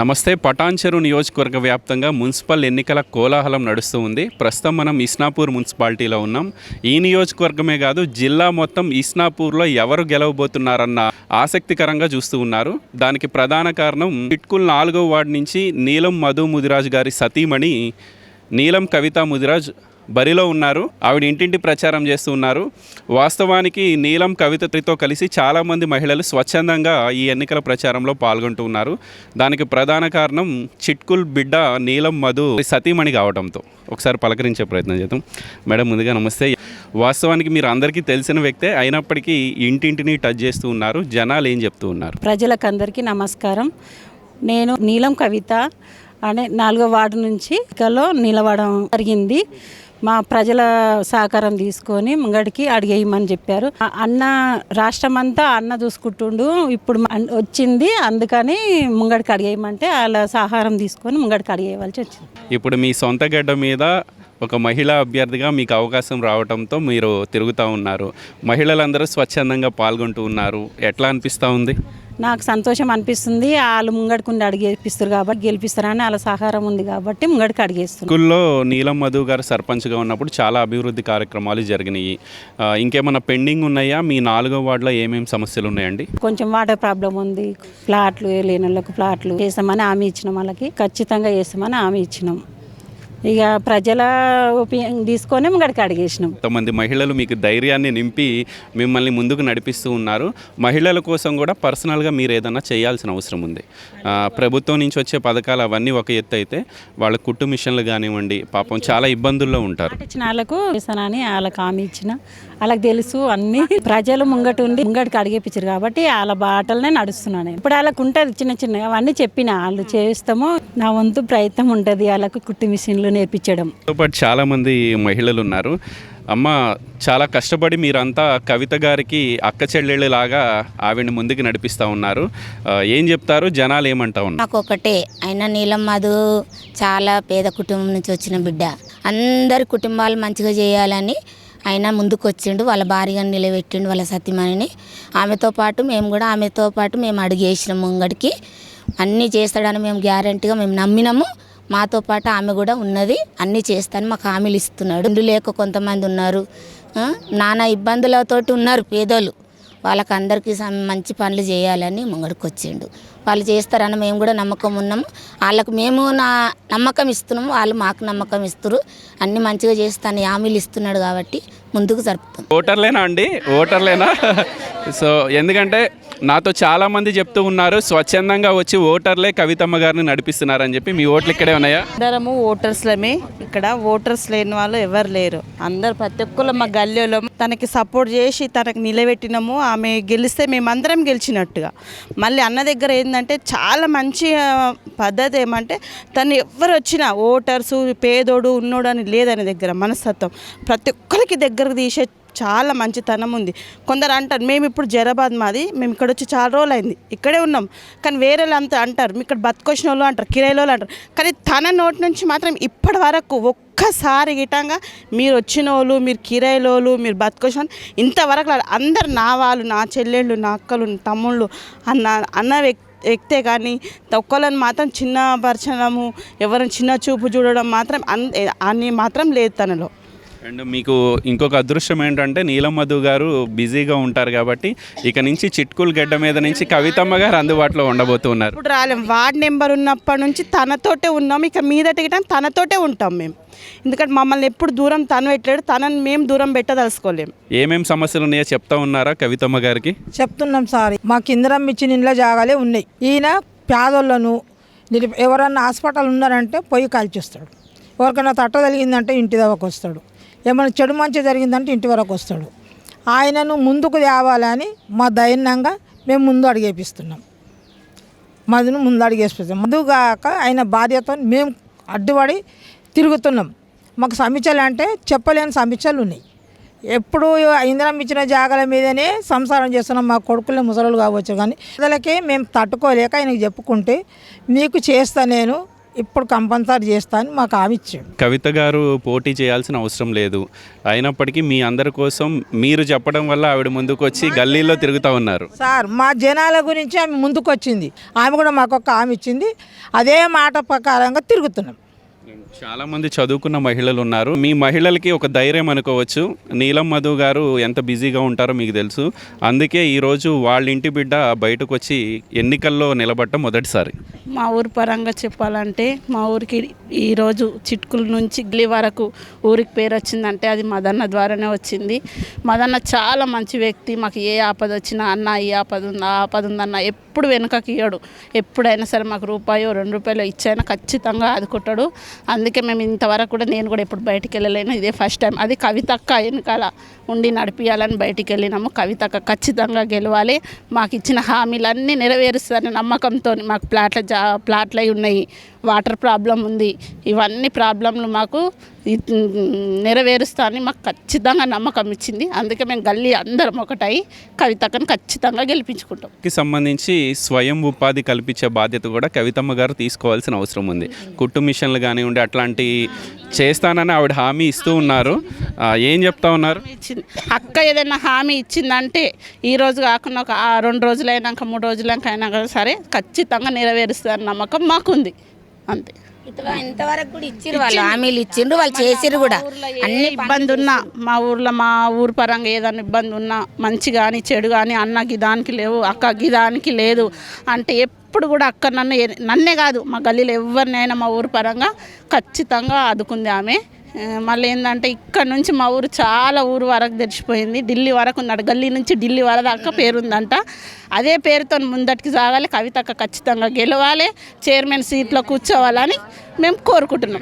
నమస్తే పటాన్చెరు నియోజకవర్గ వ్యాప్తంగా మున్సిపల్ ఎన్నికల కోలాహలం నడుస్తూ ఉంది. ప్రస్తుతం మనం ఇస్నాపూర్ మున్సిపాలిటీలో ఉన్నాం. ఈ నియోజకవర్గమే కాదు జిల్లా మొత్తం ఇస్నాపూర్లో ఎవరు గెలవబోతున్నారన్న ఆసక్తికరంగా చూస్తూ ఉన్నారు. దానికి ప్రధాన కారణం ఇట్కుల్ నాలుగో వార్డు నుంచి నీలం మధు ముదిరాజ్ గారి సతీమణి నీలం కవిత ముదిరాజ్ బరిలో ఉన్నారు. ఆవిడ ఇంటింటి ప్రచారం చేస్తూ ఉన్నారు. వాస్తవానికి నీలం కవితతో కలిసి చాలామంది మహిళలు స్వచ్ఛందంగా ఈ ఎన్నికల ప్రచారంలో పాల్గొంటూ ఉన్నారు. దానికి ప్రధాన కారణం చిట్కుల్ బిడ్డ నీలం మధు సతీమణి కావడంతో ఒకసారి పలకరించే ప్రయత్నం చేద్దాం. మేడం ముందుగా నమస్తే. వాస్తవానికి మీరు అందరికీ తెలిసిన వ్యక్తే అయినప్పటికీ ఇంటింటిని టచ్ చేస్తూ ఉన్నారు. జనాలు ఏం చెప్తూ ఉన్నారు? ప్రజలకందరికీ నమస్కారం. నేను నీలం కవిత అనే నాలుగో వార్డు నుంచి ఇకలో నిలవడం జరిగింది. మా ప్రజల సహకారం తీసుకొని ముంగడికి అడిగేయమని చెప్పారు. అన్న రాష్ట్రం అంతా అన్న చూసుకుంటుండు. ఇప్పుడు అన్- వచ్చింది. అందుకని ముంగడికి అడిగేయమంటే వాళ్ళ సహకారం తీసుకొని ముంగడికి అడిగేయవలసి వచ్చింది. ఇప్పుడు మీ సొంత గడ్డ మీద ఒక మహిళా అభ్యర్థిగా మీకు అవకాశం రావడంతో మీరు తిరుగుతూ ఉన్నారు. మహిళలందరూ స్వచ్ఛందంగా పాల్గొంటూ ఉన్నారు. ఎట్లా అనిపిస్తూ ఉంది? నాకు సంతోషం అనిపిస్తుంది. వాళ్ళు ముంగడికి అడిగేపిస్తారు కాబట్టి గెలిపిస్తారని వాళ్ళ సహకారం ఉంది కాబట్టి ముంగడికి అడిగేస్తున్నారు స్కూల్లో నీలం మధు గారు సర్పంచ్గా ఉన్నప్పుడు చాలా అభివృద్ధి కార్యక్రమాలు జరిగినాయి. ఇంకేమైనా పెండింగ్ ఉన్నాయా? మీ నాలుగో వార్డులో ఏమేమి సమస్యలు ఉన్నాయండి? కొంచెం వాటర్ ప్రాబ్లం ఉంది. ప్లాట్లు లేని వాళ్ళకు ప్లాట్లు చేస్తామని హామీ ఇచ్చినాం వాళ్ళకి. ఖచ్చితంగా చేస్తామని హామీ ఇచ్చినాం. ఇక ప్రజల ఒపీనియన్ తీసుకొని ముంగడికి అడిగేసినాం. కొంతమంది మహిళలు మీకు ధైర్యాన్ని నింపి మిమ్మల్ని ముందుకు నడిపిస్తూ ఉన్నారు. మహిళల కోసం కూడా పర్సనల్గా మీరు ఏదైనా చేయాల్సిన అవసరం ఉంది. ప్రభుత్వం నుంచి వచ్చే పథకాలు అవన్నీ ఒక ఎత్తు అయితే వాళ్ళ కుట్టు మిషన్లు కానివ్వండి పాపం చాలా ఇబ్బందుల్లో ఉంటారు. ఇచ్చిన వాళ్ళకు చేస్తానని వాళ్ళకి హామీ ఇచ్చిన వాళ్ళకి తెలుసు అన్ని. ప్రజలు ముంగట ఉండి ముంగడికి అడిగేపించారు కాబట్టి వాళ్ళ బాటలనే నడుస్తున్నాను నేను. ఇప్పుడు వాళ్ళకు ఉంటుంది చిన్న చిన్న అవన్నీ చెప్పిన వాళ్ళు చేస్తాము నా వంతు ప్రయత్నం ఉంటుంది వాళ్ళకు కుట్టు మిషన్లు నేర్పించడం. పాటు చాలామంది మహిళలు ఉన్నారు అమ్మ చాలా కష్టపడి మీరంతా కవిత గారికి అక్క చెల్లెళ్ళు లాగా ఆవిడని ముందుకు నడిపిస్తూ ఉన్నారు. ఏం చెప్తారు? జనాలు ఏమంటా ఉన్నారు? నాకు ఒకటే ఆయన నీలం మధు చాలా పేద కుటుంబం నుంచి వచ్చిన బిడ్డ. అందరి కుటుంబాలు మంచిగా చేయాలని ఆయన ముందుకు వచ్చిండు వాళ్ళ భార్యను నిలబెట్టిండు వాళ్ళ సతీమణిని. ఆమెతో పాటు మేము కూడా ఆమెతో పాటు మేము అడిగేసినాం ముంగడికి అన్నీ చేస్తాడని మేము గ్యారంటీగా మేము నమ్మినాము. మాతో పాటు ఆమె కూడా ఉన్నది అన్నీ చేస్తాను మాకు హామీలు ఇస్తున్నాడు. ఇండ్లు లేక కొంతమంది ఉన్నారు. నానా ఇబ్బందులతోటి ఉన్నారు పేదోళ్ళు. వాళ్ళకి అందరికీ మంచి పనులు చేయాలని ముంగడికి వచ్చిండు వాళ్ళు చేస్తారని మేము కూడా నమ్మకం ఉన్నాము. వాళ్ళకు మేము నా నమ్మకం ఇస్తున్నాము. వాళ్ళు మాకు నమ్మకం ఇస్తారు. అన్ని మంచిగా చేస్తాను హామీలు ఇస్తున్నాడు కాబట్టి ముందుకు జరుపుతాం. ఓటర్లేనా అండి? ఓటర్లేనా? సో ఎందుకంటే నాతో చాలా మంది చెప్తూ ఉన్నారు స్వచ్ఛందంగా వచ్చి ఓటర్లే కవితమ్మ గారిని నడిపిస్తున్నారని చెప్పి. మీ ఓట్లు ఇక్కడే ఉన్నాయా? అందరము ఓటర్స్లమే. ఇక్కడ ఓటర్స్ లేని వాళ్ళు ఎవరు లేరు. అందరు ప్రతి ఒక్కరు మా గల్లీలో తనకి సపోర్ట్ చేసి తనకి నిలబెట్టినాము. ఆమె గెలిస్తే మేమందరం గెలిచినట్టుగా. మళ్ళీ అన్న దగ్గర ఏంటంటే చాలా మంచి పద్ధతి ఏమంటే తను ఎవరు వచ్చినా ఓటర్స్ పేదోడు ఉన్నోడు అని లేదని దగ్గర మనస్తత్వం. ప్రతి ఒక్కరికి దగ్గరకు తీసే చాలా మంచితనం ఉంది. కొందరు అంటారు మేము ఇప్పుడు జరాబాద్ మాది మేము ఇక్కడ వచ్చి చాలా రోజులు అయింది ఇక్కడే ఉన్నాం. కానీ వేరే వాళ్ళు అంతా అంటారు ఇక్కడ బతుకొచ్చిన వాళ్ళు అంటారు కిరాయిలో అంటారు. కానీ తన నోటి నుంచి మాత్రం ఇప్పటి వరకు ఒక్కసారి గిటంగా మీరు వచ్చిన వాళ్ళు మీరు కిరాయిలోళ్ళు మీరు బతుకొచ్చిన వాళ్ళు ఇంతవరకు అందరు నా వాళ్ళు నా చెల్లెళ్ళు నా అక్కలు తమ్ముళ్ళు అన్న అన్న వ్యక్తి ఎక్కితే కానీ ఒక్కళ్ళని మాత్రం చిన్న పరచడము ఎవరైనా చిన్న చూపు చూడడం మాత్రం అన్ అని మాత్రం లేదు తనలో. అండ్ మీకు ఇంకొక అదృష్టం ఏంటంటే నీలం మధు గారు బిజీగా ఉంటారు కాబట్టి ఇక నుంచి చిట్కుల్ గడ్డ మీద నుంచి కవితమ్మ గారు అందుబాటులో ఉండబోతున్నారు ఇప్పుడు రాలేం. వార్డ్ నెంబర్ ఉన్నప్పటి నుంచి తనతోటే ఉన్నాం. ఇక మీదట గిట్ట తనతోటే ఉంటాం మేము ఎందుకంటే మమ్మల్ని ఎప్పుడు దూరం తను పెట్టలేడు. తనని మేము దూరం పెట్టదలుచుకోలేం. ఏమేం సమస్యలు ఉన్నాయో చెప్తా ఉన్నారా కవితమ్మ గారికి? చెప్తున్నాం సార్. మాకు ఇందిరం ఇచ్చిన ఇండ్ల జాగాలే ఉన్నాయి. ఈయన పేదోళ్ళను ఎవరన్నా హాస్పిటల్ ఉన్నారంటే పొయ్యి కాల్చేస్తాడు ఎవరికైనా తట్ట తగిలిందంటే ఇంటి దాకా వస్తాడు ఏమైనా చెడు మంచి జరిగిందంటే ఇంటి వరకు వస్తాడు. ఆయనను ముందుకు తేవాలని మా దైన్యంగా మేము ముందు అడిగేపిస్తున్నాం. మధును ముందు అడిగేపిస్తాం మధుగాక ఆయన భార్యతో మేము అడ్డుపడి తిరుగుతున్నాం. మాకు సమీక్షలు అంటే చెప్పలేని సమీక్షలు ఉన్నాయి. ఎప్పుడు ఇంద్రం ఇచ్చిన జాగాల మీదనే సంసారం చేస్తున్నాం. మా కొడుకులు ముసలు కావచ్చు కానీ ప్రజలకే మేము తట్టుకోలేక ఆయనకు చెప్పుకుంటే మీకు చేస్తా నేను ఇప్పుడు కంపల్సరీ చేస్తా అని మాకు హామీ ఇచ్చాడు. కవిత గారు పోటీ చేయాల్సిన అవసరం లేదు. అయినప్పటికీ మీ అందరి కోసం మీరు చెప్పడం వల్ల ఆవిడ ముందుకు వచ్చి గల్లీలో తిరుగుతూ ఉన్నారు. సార్ మా జనాల గురించి ఆమె ముందుకు వచ్చింది ఆమె కూడా మాకు ఒక హామీ ఇచ్చింది. అదే మాట ప్రకారంగా తిరుగుతున్నాం. చాలా మంది చదువుకున్న మహిళలు ఉన్నారు. మీ మహిళలకి ఒక ధైర్యం అనుకోవచ్చు. నీలం మధు గారు ఎంత బిజీగా ఉంటారో మీకు తెలుసు. అందుకే ఈరోజు వాళ్ళ ఇంటి బిడ్డ బయటకు వచ్చి ఎన్నికల్లో నిలబడటం మొదటిసారి. మా ఊరి పరంగా చెప్పాలంటే మా ఊరికి ఈరోజు చిట్కుల నుంచి గిలి వరకు ఊరికి పేరు వచ్చిందంటే అది మదన్న ద్వారానే వచ్చింది. మదన్న చాలా మంచి వ్యక్తి. మాకు ఏ ఆపద వచ్చినా అన్న ఈ ఆపద ఉంది ఆ ఆపద ఉందన్న ఎప్పుడు వెనుకకి ఇయ్యడు. ఎప్పుడైనా సరే మాకు రూపాయో రెండు రూపాయలు ఇచ్చైనా ఖచ్చితంగా ఆదుకుంటాడు అందుకే మేము ఇంతవరకు కూడా నేను కూడా ఎప్పుడు బయటికి వెళ్ళలేను. ఇదే ఫస్ట్ టైం. అది కవితక్క వెనకాల ఉండి నడిపించాలని బయటికి వెళ్ళినాము. కవితక్క ఖచ్చితంగా గెలవాలి. మాకు ఇచ్చిన హామీలన్నీ నెరవేరుస్తారని నమ్మకంతో మాకు ప్లాట్ల ప్లాట్లు అయి ఉన్నాయి. వాటర్ ప్రాబ్లం ఉంది. ఇవన్నీ ప్రాబ్లంలు మాకు ఇ- నెరవేరుస్తానని మాకు ఖచ్చితంగా నమ్మకం ఇచ్చింది. అందుకే మేము గల్లీ అందరం ఒకటై కవితక్కని ఖచ్చితంగా గెలిపించుకుంటాం. కి సంబంధించి స్వయం ఉపాధి కల్పించే బాధ్యత కూడా కవితమ్మ గారు తీసుకోవాల్సిన అవసరం ఉంది. కుట్టు మిషన్లు కానివ్వండి అట్లాంటి చేస్తానని ఆవిడ హామీ ఇస్తూ ఉన్నారు. ఏం చెప్తా ఉన్నారు? ఇచ్చింది. అక్క ఏదైనా హామీ ఇచ్చిందంటే ఈ రోజు కాకుండా ఒక ఆ రెండు రోజులైనాక మూడు కూడా సరే ఖచ్చితంగా నెరవేరుస్తుందని నమ్మకం మాకుంది. అంతే. ఇంతవ- ఇంతవరకు కూడా ఇచ్చిర్రు వాళ్ళు హామీలు ఇచ్చిండ్రు వాళ్ళు చేసిర్రు కూడా. అన్ని ఇబ్బంది ఉన్నా మా ఊర్లో మా ఊరు పరంగా ఏదైనా ఇబ్బంది ఉన్నా మంచి కానీ చెడు కానీ అన్న గిదానికి లేవు అక్క గిదానికి లేదు అంటే ఎప్పుడు కూడా అక్క నన్ను నన్నే కాదు మా గల్లీలో ఎవరినైనా మా ఊరు పరంగా ఖచ్చితంగా ఆదుకుంది ఆమె. మళ్ళీ ఏంటంటే ఇక్కడ నుంచి మా ఊరు చాలా ఊరు వరకు తెరిచిపోయింది. ఢిల్లీ వరకు ఉందట గల్లీ నుంచి ఢిల్లీ వరదాకా పేరుందంట. అదే పేరుతో ముందటికి సాగాలి. కవితక్క ఖచ్చితంగా గెలవాలి. చైర్మన్ సీట్లో కూర్చోవాలని మేము కోరుకుంటున్నాం.